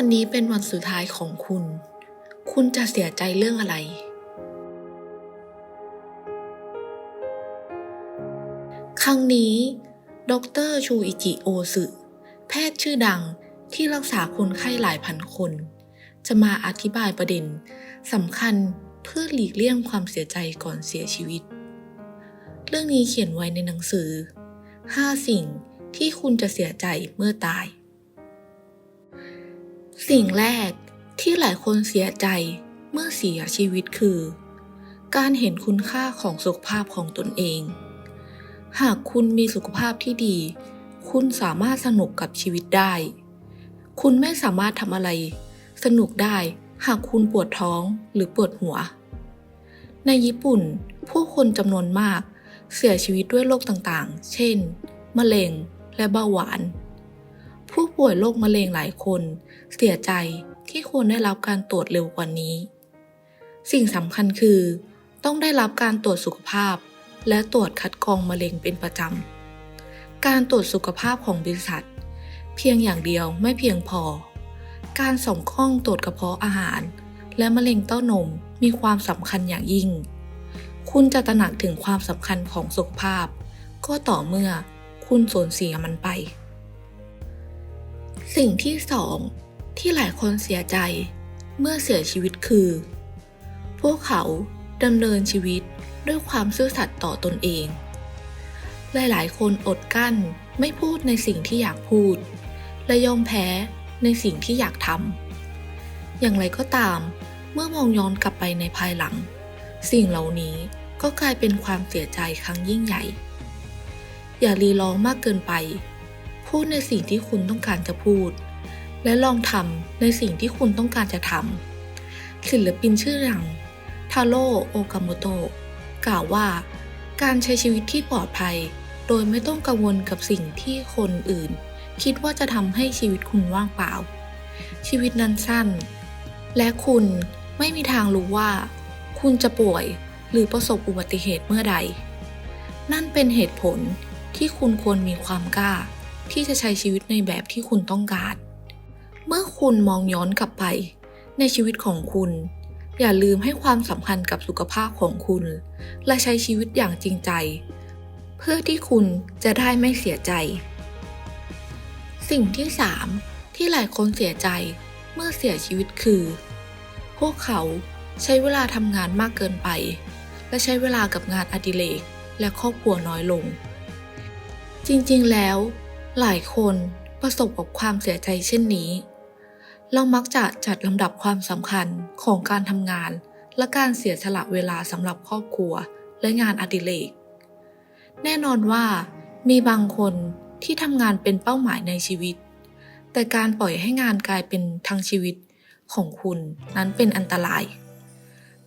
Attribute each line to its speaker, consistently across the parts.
Speaker 1: วันนี้เป็นวันสุดท้ายของคุณ คุณจะเสียใจเรื่องอะไร ครั้งนี้ ดรชูอิจิโอสึ แพทย์ชื่อดังที่รักษาคนไข้หลายพันคน จะมาอธิบายประเด็นสำคัญเพื่อหลีกเลี่ยงความเสียใจก่อนเสียชีวิต เรื่องนี้เขียนไว้ในหนังสือ 5 สิ่งที่คุณจะเสียใจเมื่อตาย สิ่งแรกที่หลายคนเสียใจเมื่อเสียชีวิตคือ การเห็นคุณค่าของสุขภาพของตนเอง หากคุณมีสุขภาพที่ดี คุณสามารถสนุกกับชีวิตได้ คุณไม่สามารถทำอะไร สนุกได้หากคุณปวดท้องหรือปวดหัว ในญี่ปุ่น ผู้คนจำนวนมากเสียชีวิตด้วยโรคต่างๆ เช่น มะเร็งและเบาหวาน ผู้ป่วยโรคมะเร็งหลายคน เสียใจที่ควรได้รับการตรวจเร็วกว่านี้ สิ่งสำคัญคือ ต้องได้รับการตรวจสุขภาพ และตรวจคัดกรองมะเร็งเป็นประจำ การตรวจสุขภาพของบริษัท เพียงอย่างเดียวไม่เพียงพอ การส่องกล้องตรวจกระเพาะอาหาร และมะเร็งเต้านมมีความสำคัญอย่างยิ่ง คุณจะตระหนักถึงความสำคัญของสุขภาพ ก็ต่อเมื่อคุณสูญเสียมันไป สิ่งที่สอง ที่หลายคนเสียใจเมื่อเสียชีวิตคือ พวกเขาดำเนินชีวิตด้วยความซื่อสัตย์ต่อตนเอง หลายๆ คนอดกั้นไม่พูดในสิ่งที่อยากพูด และยอมแพ้ในสิ่งที่อยากทำ อย่างไรก็ตาม เมื่อมองย้อนกลับไปในภายหลัง สิ่งเหล่านี้ก็กลายเป็นความเสียใจครั้งยิ่งใหญ่ อย่ารีรอมากเกินไป พูดในสิ่งที่คุณต้องการจะพูด และลองทำในสิ่งที่คุณต้องการจะทำศิลปินชื่อดังทาโร่โอกาโมโตะกล่าวว่า การใช้ชีวิตที่ปลอดภัย โดยไม่ต้องกังวลกับสิ่งที่คนอื่น คิดว่าจะทำให้ชีวิตคุณว่างเปล่า ชีวิตนั้นสั้น และคุณไม่มีทางรู้ว่า คุณจะป่วยหรือประสบอุบัติเหตุเมื่อใด นั่นเป็นเหตุผลที่คุณควรมีความกล้า ที่จะใช้ชีวิตในแบบที่คุณต้องการ เมื่อคุณมองย้อนกลับไป ในชีวิตของคุณ อย่าลืมให้ความสำคัญกับสุขภาพของคุณ และใช้ชีวิตอย่างจริงใจ เพื่อที่คุณจะได้ไม่เสียใจ สิ่งที่ 3 ที่หลายคนเสียใจเมื่อเสียชีวิตคือ พวกเขาใช้เวลาทำงานมากเกินไป และใช้เวลากับงานอดิเรกและครอบครัวน้อยลง จริงๆแล้ว หลายคนประสบกับความเสียใจเช่นนี้ เรามักจะจัดลำดับความสำคัญของการทำงาน และการเสียสละเวลาสำหรับครอบครัว และงานอดิเรก แน่นอนว่า มีบางคนที่ทำงานเป็นเป้าหมายในชีวิต แต่การปล่อยให้งานกลายเป็นทั้งชีวิตของคุณนั้นเป็นอันตราย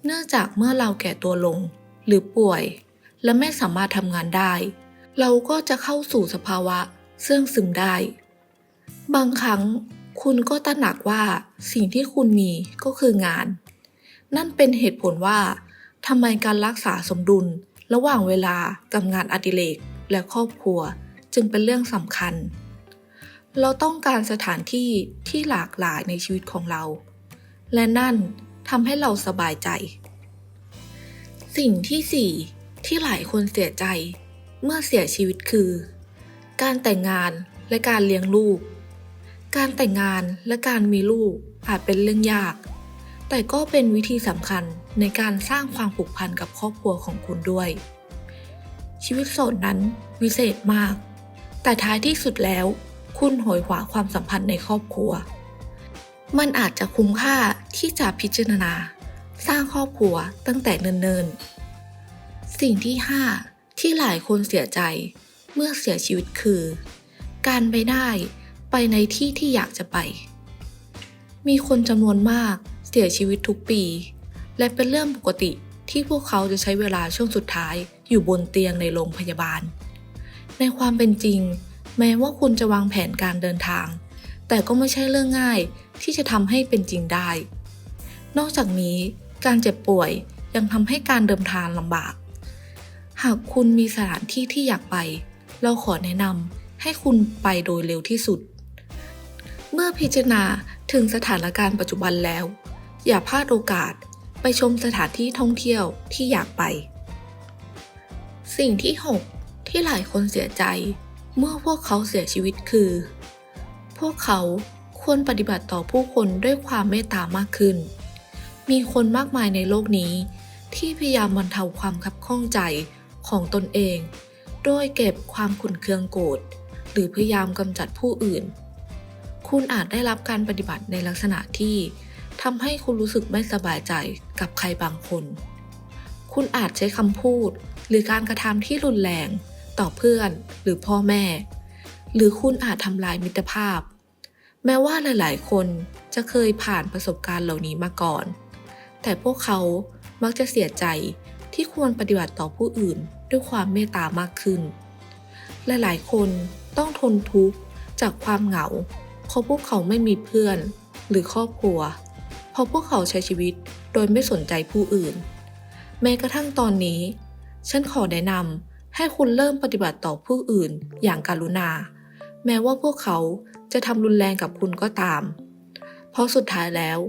Speaker 1: เนื่องจากเมื่อเราแก่ตัวลงหรือป่วย และไม่สามารถทำงานได้ เราก็จะเข้าสู่สภาวะเสื่องซึมได้ บางครั้ง คุณก็ตระหนักว่าสิ่งที่คุณมีก็คืองาน นั่นเป็นเหตุผลว่าทำไมการรักษาสมดุล ระหว่างเวลากับงานอดิเรกและครอบครัวจึงเป็นเรื่องสำคัญ เราต้องการสถานที่ที่หลากหลายในชีวิตของเรา และนั่นทำให้เราสบายใจ สิ่งที่ 4 ที่หลายคนเสียใจ เมื่อเสียชีวิตคือ การแต่งงานและการเลี้ยงลูก การแต่งงานและการมีลูกอาจเป็นเรื่องยาก แต่ก็เป็นวิธีสำคัญในการสร้างความผูกพันกับครอบครัวของคุณด้วย ชีวิตโสดนั้นวิเศษมาก แต่ท้ายที่สุดแล้ว คุณโหยหวาความสัมพันธ์ในครอบครัว มันอาจจะคุ้มค่าที่จะพิจารณา สร้างครอบครัวตั้งแต่เนิ่นๆ สิ่งที่ 5 ที่หลายคนเสียใจเมื่อเสียชีวิตคือ การไปได้ ไปในที่ที่อยากจะไป มีคนจำนวนมากเสียชีวิตทุกปี และเป็นเรื่องปกติที่พวกเขาจะใช้เวลาช่วงสุดท้ายอยู่บนเตียงในโรงพยาบาล ในความเป็นจริง แม้ว่าคุณจะวางแผนการเดินทาง แต่ก็ไม่ใช่เรื่องง่ายที่จะทำให้เป็นจริงได้ นอกจากนี้การเจ็บป่วยยังทำให้การเดินทางลำบาก หากคุณมีสถานที่ที่อยากไป เราขอแนะนำให้คุณไปโดยเร็วที่สุด เมื่อพิจารณาถึงสถานการณ์ปัจจุบันแล้ว อย่าพลาดโอกาสไปชมสถานที่ท่องเที่ยวที่อยากไป สิ่งที่ 6 ที่หลายคนเสียใจ เมื่อพวกเขาเสียชีวิตคือ พวกเขาควรปฏิบัติต่อผู้คนด้วยความเมตตามากขึ้น มีคนมากมายในโลกนี้ ที่พยายามบรรเทาความคับข้องใจของตนเอง โดยเก็บความขุ่นเคืองโกรธหรือพยายามกำจัดผู้อื่น คุณอาจได้รับการปฏิบัติในลักษณะที่ทำให้คุณรู้สึกไม่สบายใจกับใครบางคน คุณอาจใช้คำพูดหรือการกระทำที่รุนแรงต่อเพื่อนหรือพ่อแม่ หรือคุณอาจทำลายมิตรภาพ แม้ว่าหลาย ๆ คนจะเคยผ่านประสบการณ์เหล่านี้มาก่อน แต่พวกเขามักจะเสียใจที่ควรปฏิบัติต่อผู้อื่นด้วยความเมตตามากขึ้น หลาย ๆ คนต้องทนทุกข์จากความเหงา เพราะพวกเขาไม่มีเพื่อนหรือครอบครัว เพราะพวกเขาใช้ชีวิตโดยไม่สนใจผู้อื่น แม้กระทั่งตอนนี้ ฉันขอแนะนำให้คุณเริ่มปฏิบัติต่อผู้อื่นอย่างการุณา แม้ว่าพวกเขาจะทำรุนแรงกับคุณก็ตาม เพราะสุดท้ายแล้ว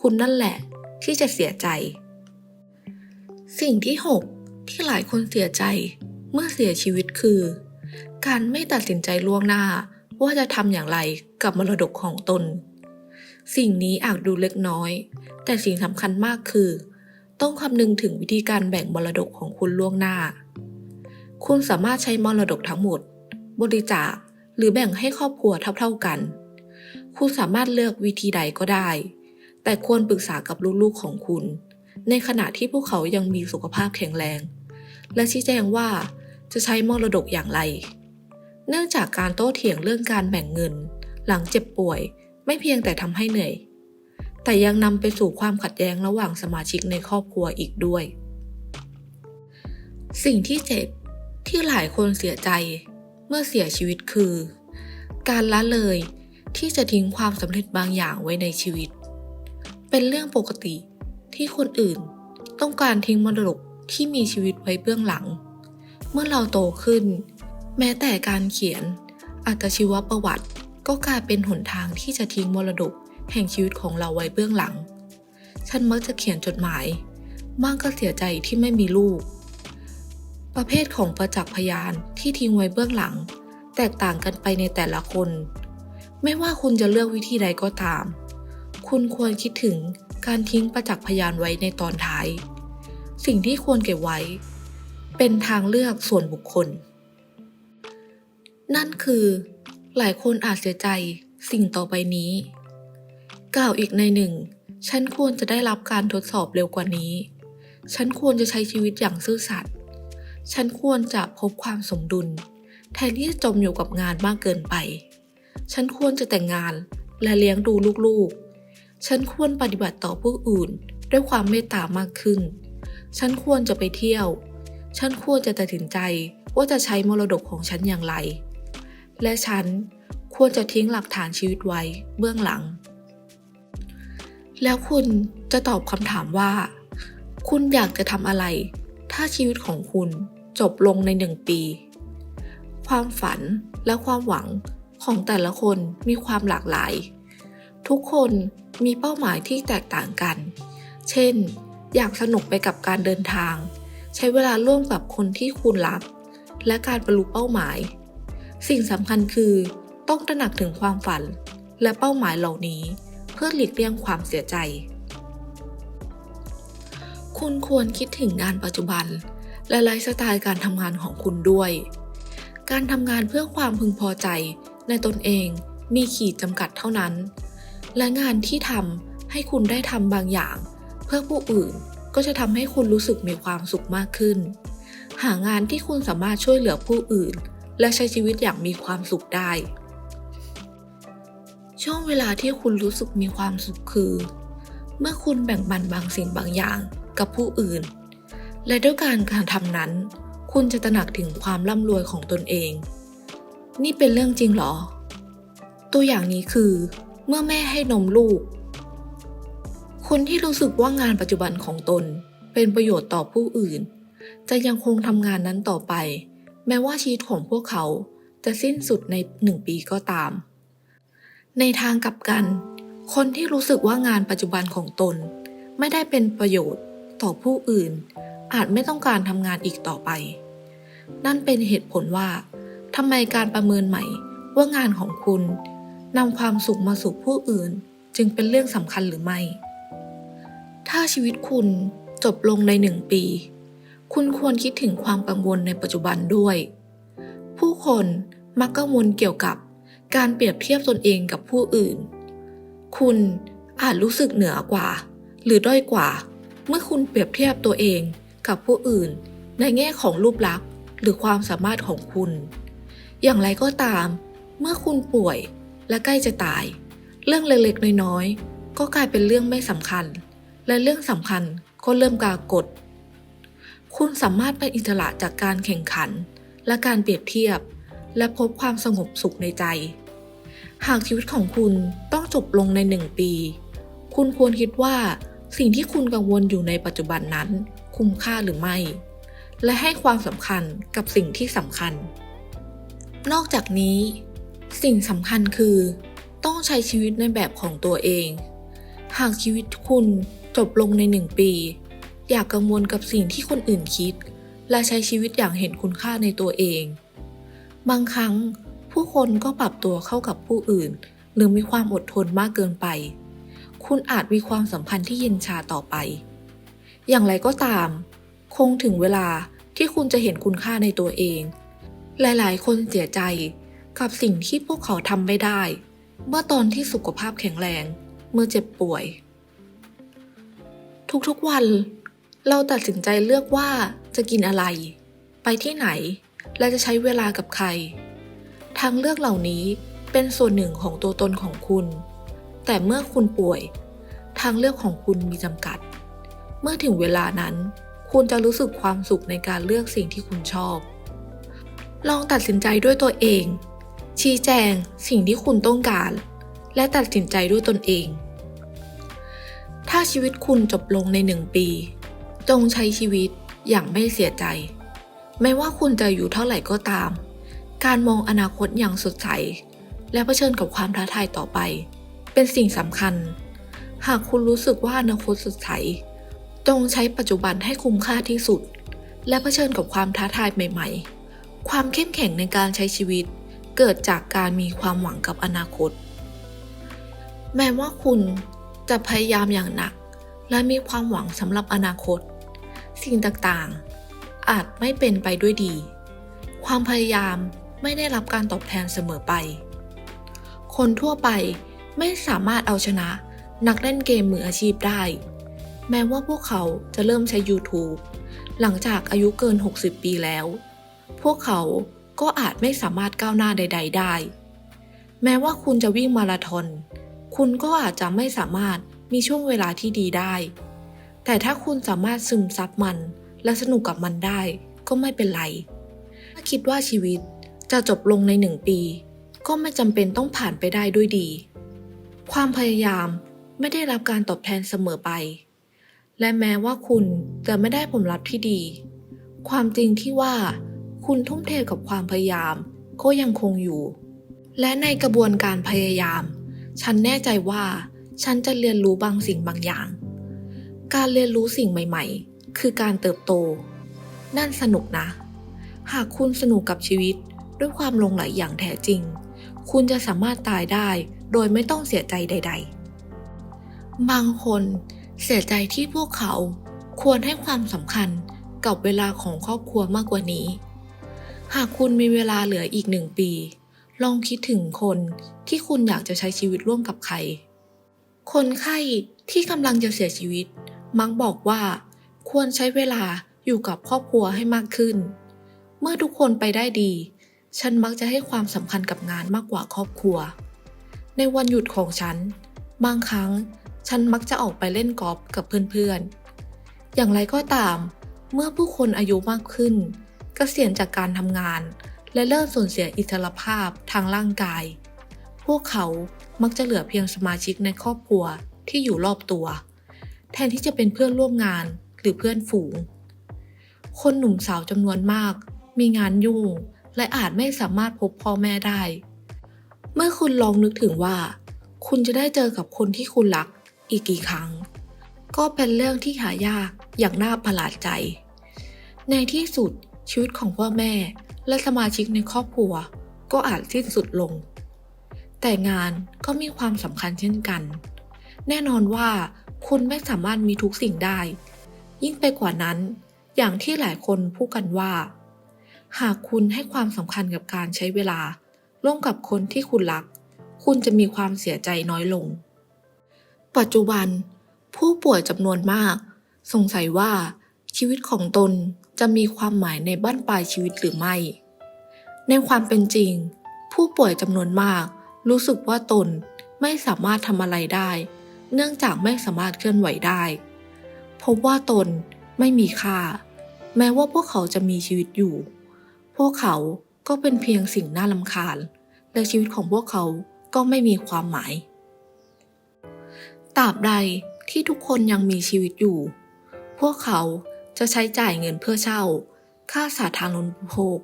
Speaker 1: คุณนั่นแหละที่จะเสียใจ สิ่งที่ 6 ที่หลายคนเสียใจเมื่อเสียชีวิตคือ การไม่ตัดสินใจล่วงหน้า ว่าจะทำอย่างไรกับมรดกของตน สิ่งนี้อาจดูเล็กน้อย แต่สิ่งสำคัญมากคือ ต้องคำนึงถึงวิธีการแบ่งมรดกของคุณล่วงหน้า คุณสามารถใช้มรดกทั้งหมด บริจาคหรือแบ่งให้ครอบครัวเท่าๆกัน คุณสามารถเลือกวิธีใดก็ได้ แต่ควรปรึกษากับลูกๆของคุณ ในขณะที่พวกเขายังมีสุขภาพแข็งแรง และชี้แจงว่าจะใช้มรดกอย่างไร เนื่องจากการโต้เถียงเรื่องการแบ่งเงิน หลังเจ็บป่วย ไม่เพียงแต่ทำให้เหนื่อย แต่ยังนำไปสู่ความขัดแย้งระหว่างสมาชิกในครอบครัวอีกด้วย สิ่งที่เจ็บที่หลายคนเสียใจเมื่อเสียชีวิตคือ การละเลยที่จะทิ้งความสำเร็จบางอย่างไว้ในชีวิต เป็นเรื่องปกติที่คนอื่นต้องการทิ้งมรดกที่มีชีวิตไว้เบื้องหลัง เมื่อเราโตขึ้น แม้แต่การเขียน อัตชีวประวัติ ก็กลายเป็นหนทางที่จะทิ้งมรดกแห่งชีวิตของเราไว้เบื้องหลัง ฉันมักจะเขียนจดหมาย มากก็เสียใจที่ไม่มีลูก ประเภทของประจักษ์พยานที่ทิ้งไว้เบื้องหลัง แตกต่างกันไปในแต่ละคน ไม่ว่าคุณจะเลือกวิธีใดก็ตาม คุณควรคิดถึงการทิ้งประจักษ์พยานไว้ในตอนท้าย สิ่งที่ควรเก็บไว้ เป็นทางเลือกส่วนบุคคล นั่นคือ หลายคนอาจเสียใจสิ่งต่อไปนี้ กล่าวอีกในหนึ่ง ฉันควรจะได้รับการทดสอบเร็วกว่านี้ ฉันควรจะใช้ชีวิตอย่างซื่อสัตย์ ฉันควรจะพบความสมดุล แทนที่จะจมอยู่กับงานมากเกินไป ฉันควรจะแต่งงานและเลี้ยงดูลูกๆ ฉันควรปฏิบัติต่อผู้อื่นด้วยความเมตตามากขึ้น ฉันควรจะไปเที่ยว ฉันควรจะตัดสินใจว่าจะใช้มรดกของฉันอย่างไร และฉันควรจะทิ้งหลักฐานชีวิตไว้เบื้องหลัง แล้วคุณจะตอบคำถามว่า คุณอยากจะทำอะไร ถ้าชีวิตของคุณจบลงในหนึ่งปี ความฝันและความหวังของแต่ละคนมีความหลากหลาย ทุกคนมีเป้าหมายที่แตกต่างกัน เช่น อยากสนุกไปกับการเดินทาง ใช้เวลาร่วมกับคนที่คุณรัก และการบรรลุเป้าหมาย สิ่งสำคัญคือต้องตระหนักถึงความฝัน และเป้าหมายเหล่านี้ เพื่อหลีกเลี่ยงความเสียใจ คุณควรคิดถึงงานปัจจุบัน และไลฟ์สไตล์การทำงานของคุณด้วย การทำงานเพื่อความพึงพอใจในตนเองมีขีดจำกัดเท่านั้น และงานที่ทำให้คุณได้ทำบางอย่าง เพื่อผู้อื่นก็จะทำให้คุณรู้สึกมีความสุขมากขึ้น หางานที่คุณสามารถช่วยเหลือผู้อื่น และใช้ชีวิตอย่างมีความสุขได้ ช่วงเวลาที่คุณรู้สึกมีความสุขคือ เมื่อคุณแบ่งปันบางสิ่งบางอย่างกับผู้อื่น และด้วยการการทำนั้น คุณจะตระหนักถึงความร่ำรวยของตนเอง นี่เป็นเรื่องจริงเหรอ ตัวอย่างนี้คือ เมื่อแม่ให้นมลูก คนที่รู้สึกว่างานปัจจุบันของตนเป็นประโยชน์ต่อผู้อื่น จะยังคงทำงานนั้นต่อไป แม้ว่าชีวิตของพวกเขาจะสิ้นสุดในหนึ่งปีก็ตาม ในทางกลับกัน คนที่รู้สึกว่างานปัจจุบันของตน ไม่ได้เป็นประโยชน์ต่อผู้อื่น อาจไม่ต้องการทำงานอีกต่อไป นั่นเป็นเหตุผลว่าทำไมการประเมินใหม่ว่างานของคุณนำความสุขมาสู่ผู้อื่น จึงเป็นเรื่องสำคัญหรือไม่ ถ้าชีวิตคุณจบลงในหนึ่งปี คุณควรคิดถึงความกังวลในปัจจุบันด้วย ผู้คนมักกังวลเกี่ยวกับการเปรียบเทียบตนเองกับผู้อื่น คุณอาจรู้สึกเหนือกว่า หรือด้อยกว่า เมื่อคุณเปรียบเทียบตัวเองกับผู้อื่น ในแง่ของรูปลักษณ์ หรือความสามารถของคุณ อย่างไรก็ตาม เมื่อคุณป่วยและใกล้จะตาย เรื่องเล็กๆน้อยๆก็กลายเป็นเรื่องไม่สำคัญ และเรื่องสำคัญก็เริ่มกากฏ คุณสามารถเป็นอิสระจากการแข่งขัน และการเปรียบเทียบ และพบความสงบสุขในใจ หากชีวิตของคุณต้องจบลงในหนึ่งปี คุณควรคิดว่าสิ่งที่คุณกังวลอยู่ในปัจจุบันนั้น คุ้มค่าหรือไม่ และให้ความสำคัญกับสิ่งที่สำคัญ นอกจากนี้ สิ่งสำคัญคือ ต้องใช้ชีวิตในแบบของตัวเอง หากชีวิตคุณจบลงในหนึ่งปี อย่ากกังวลกับสิ่งที่คนอื่นคิด และใช้ชีวิตอย่างเห็นคุณค่าในตัวเอง บางครั้ง ผู้คนก็ปรับตัวเข้ากับผู้อื่น หรือมีความอดทนมากเกินไป คุณอาจมีความสัมพันธ์ที่เย็นชาต่อไป อย่างไรก็ตาม คงถึงเวลาที่คุณจะเห็นคุณค่าในตัวเอง หลายๆ คนเสียใจกับสิ่งที่พวกเขาทำไม่ได้ เมื่อตอนที่สุขภาพแข็งแรง เมื่อเจ็บป่วย ทุกๆวัน เราตัดสินใจเลือกว่าจะกินอะไร ไปที่ไหน และจะใช้เวลากับใคร ทางเลือกเหล่านี้เป็นส่วนหนึ่งของตัวตนของคุณ แต่เมื่อคุณป่วย ทางเลือกของคุณมีจำกัด เมื่อถึงเวลานั้น คุณจะรู้สึกความสุขในการเลือกสิ่งที่คุณชอบ ลองตัดสินใจด้วยตัวเอง ชี้แจงสิ่งที่คุณต้องการ และตัดสินใจด้วยตนเอง ถ้าชีวิตคุณจบลงในหนึ่งปี จงใช้ชีวิตอย่างไม่เสียใจ ไม่ว่าคุณจะอยู่เท่าไหร่ก็ตาม การมองอนาคตอย่างสดใส และเผชิญกับความท้าทายต่อไป เป็นสิ่งสำคัญ หากคุณรู้สึกว่าอนาคตสดใส จงใช้ปัจจุบันให้คุ้มค่าที่สุด และเผชิญกับความท้าทายใหม่ ๆ ความเข้มแข็งในการใช้ชีวิต เกิดจากการมีความหวังกับอนาคต แม้ว่าคุณจะพยายามอย่างหนัก และมีความหวังสำหรับอนาคต สิ่งต่างๆ อาจไม่เป็นไปด้วยดี ความพยายามไม่ได้รับการตอบแทนเสมอไป คนทั่วไปไม่สามารถเอาชนะนักเล่นเกมมืออาชีพได้ แม้ว่าพวกเขาจะเริ่มใช้ YouTube หลังจากอายุเกิน 60 ปีแล้ว พวกเขาก็อาจไม่สามารถก้าวหน้าใด ๆ ได้ แม้ว่าคุณจะวิ่งมาราธอน คุณก็อาจจะไม่สามารถมีช่วงเวลาที่ดีได้ แต่ถ้าคุณสามารถซึมซับมัน และสนุกกับมันได้ก็ไม่เป็นไร ถ้าคิดว่าชีวิตจะจบลงในหนึ่งปี ก็ไม่จำเป็นต้องผ่านไปได้ด้วยดี ความพยายามไม่ได้รับการตอบแทนเสมอไป และแม้ว่าคุณจะไม่ได้ผลลัพธ์ที่ดี ความจริงที่ว่าคุณทุ่มเทกับความพยายามก็ยังคงอยู่ และในกระบวนการพยายาม ฉันแน่ใจว่าฉันจะเรียนรู้บางสิ่งบางอย่าง การเรียนรู้สิ่งใหม่ ๆ คือการเติบโต นั่นสนุกนะ หากคุณสนุกกับชีวิตด้วยความลงไหลอย่างแท้จริง คุณจะสามารถตายได้โดยไม่ต้องเสียใจใด ๆ บางคนเสียใจที่พวกเขาควรให้ความสำคัญกับเวลาของครอบครัวมากกว่านี้ หากคุณมีเวลาเหลืออีกหนึ่งปี ลองคิดถึงคนที่คุณอยากจะใช้ชีวิตร่วมกับใคร คนไข้ที่กำลังจะเสียชีวิต มักบอกว่า ควรใช้เวลาอยู่กับครอบครัวให้มากขึ้น เมื่อทุกคนไปได้ดี ฉันมักจะให้ความสำคัญกับงานมากกว่าครอบครัว ในวันหยุดของฉัน บางครั้งฉันมักจะออกไปเล่นกอล์ฟกับเพื่อนๆ อย่างไรก็ตาม เมื่อผู้คนอายุมากขึ้นเกษียณจากการทำงาน และเริ่มสูญเสียอิสรภาพทางร่างกาย พวกเขามักจะเหลือเพียงสมาชิกในครอบครัวที่อยู่รอบตัว แทนที่จะเป็นเพื่อนร่วมงานหรือเพื่อนฝูง คนหนุ่มสาวจำนวนมาก มีงานยุ่ง และอาจไม่สามารถพบพ่อแม่ได้ เมื่อคุณลองนึกถึงว่า คุณจะได้เจอกับคนที่คุณรักอีกกี่ครั้ง ก็เป็นเรื่องที่หายากอย่างน่าประหลาดใจ ในที่สุดชีวิตของพ่อแม่และสมาชิกในครอบครัว ก็อาจสิ้นสุดลง แต่งานก็มีความสำคัญเช่นกัน แน่นอนว่า คุณไม่สามารถมีทุกสิ่งได้ ยิ่งไปกว่านั้น อย่างที่หลายคนพูดกันว่า หากคุณให้ความสำคัญกับการใช้เวลา ร่วมกับคนที่คุณรัก คุณจะมีความเสียใจน้อยลง ปัจจุบัน ผู้ป่วยจำนวนมาก สงสัยว่าชีวิตของตนจะมีความหมายในบ้านปลายชีวิตหรือไม่ ในความเป็นจริง ผู้ป่วยจำนวนมาก รู้สึกว่าตนไม่สามารถทำอะไรได้ เนื่องจากไม่สามารถเคลื่อนไหวได้ พบว่าตนไม่มีค่า แม้ว่าพวกเขาจะมีชีวิตอยู่ พวกเขาก็เป็นเพียงสิ่งน่ารำคาญ และชีวิตของพวกเขาก็ไม่มีความหมายตราบใดที่ทุกคนยังมีชีวิตอยู่ พวกเขาจะใช้จ่ายเงินเพื่อเช่า ค่าสาธารณูปโภค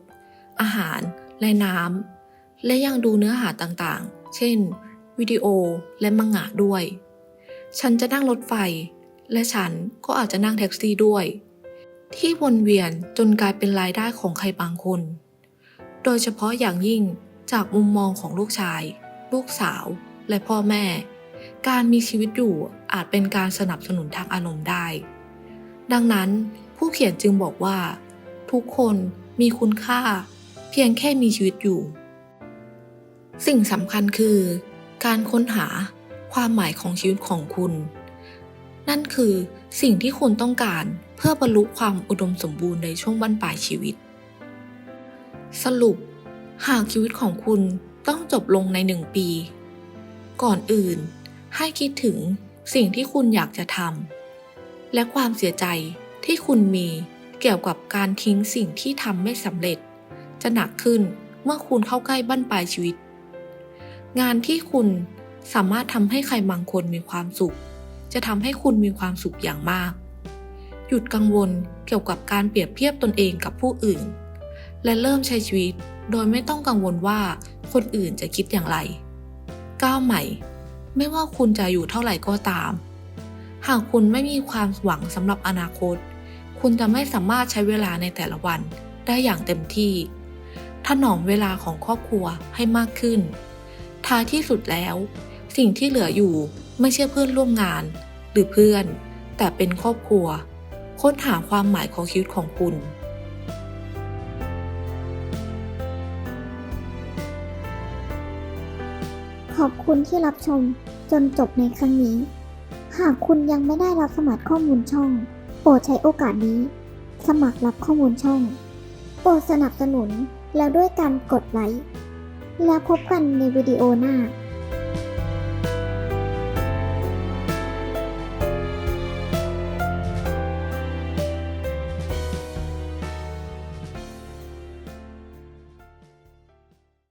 Speaker 1: อาหารและน้ำและยังดูเนื้อหาต่างๆ เช่น วิดีโอและมังงะด้วย ฉันจะนั่งรถไฟ และฉันก็อาจจะนั่งแท็กซี่ด้วย ที่วนเวียนจนกลายเป็นรายได้ของใครบางคน โดยเฉพาะอย่างยิ่งจากมุมมองของลูกชาย ลูกสาว และพ่อแม่ การมีชีวิตอยู่อาจเป็นการสนับสนุนทางอารมณ์ได้ ดังนั้นผู้เขียนจึงบอกว่า ทุกคนมีคุณค่า เพียงแค่มีชีวิตอยู่ สิ่งสำคัญคือ การค้นหา ความหมายของชีวิตของคุณ นั่นคือสิ่งที่คุณต้องการเพื่อบรรลุความอุดมสมบูรณ์ในช่วงบั้นปลายชีวิต สรุป หากชีวิตของคุณต้องจบลงในหนึ่งปี ก่อนอื่น ให้คิดถึงสิ่งที่คุณอยากจะทำและความเสียใจที่คุณมีเกี่ยวกับการทิ้งสิ่งที่ทำไม่สำเร็จ จะหนักขึ้นเมื่อคุณเข้าใกล้บั้นปลายชีวิต งานที่คุณ สามารถทำให้ใครบางคนมีความสุข จะทำให้คุณมีความสุขอย่างมาก หยุดกังวลเกี่ยวกับการเปรียบเทียบตนเองกับผู้อื่น และเริ่มใช้ชีวิตโดยไม่ต้องกังวลว่าคนอื่นจะคิดอย่างไร ก้าวใหม่ ไม่ว่าคุณจะอยู่เท่าไหร่ก็ตาม หากคุณไม่มีความหวังสำหรับอนาคต คุณจะไม่สามารถใช้เวลาในแต่ละวันได้อย่างเต็มที่ ถนอมเวลาของครอบครัวให้มากขึ้น ท้ายที่สุดแล้ว สิ่งที่เหลืออยู่ไม่ใช่เพื่อนร่วมงาน หรือเพื่อน แต่เป็นครอบครัว ค้นหาความหมายของชีวิตของคุณ
Speaker 2: ขอบคุณที่รับชมจนจบในครั้งนี้ หากคุณยังไม่ได้รับสมัครข้อมูลช่อง โปรดใช้โอกาสนี้ สมัครรับข้อมูลช่อง โปรดสนับสนุนแล้วด้วยการกดไลค์ แล้วพบกันในวิดีโอหน้า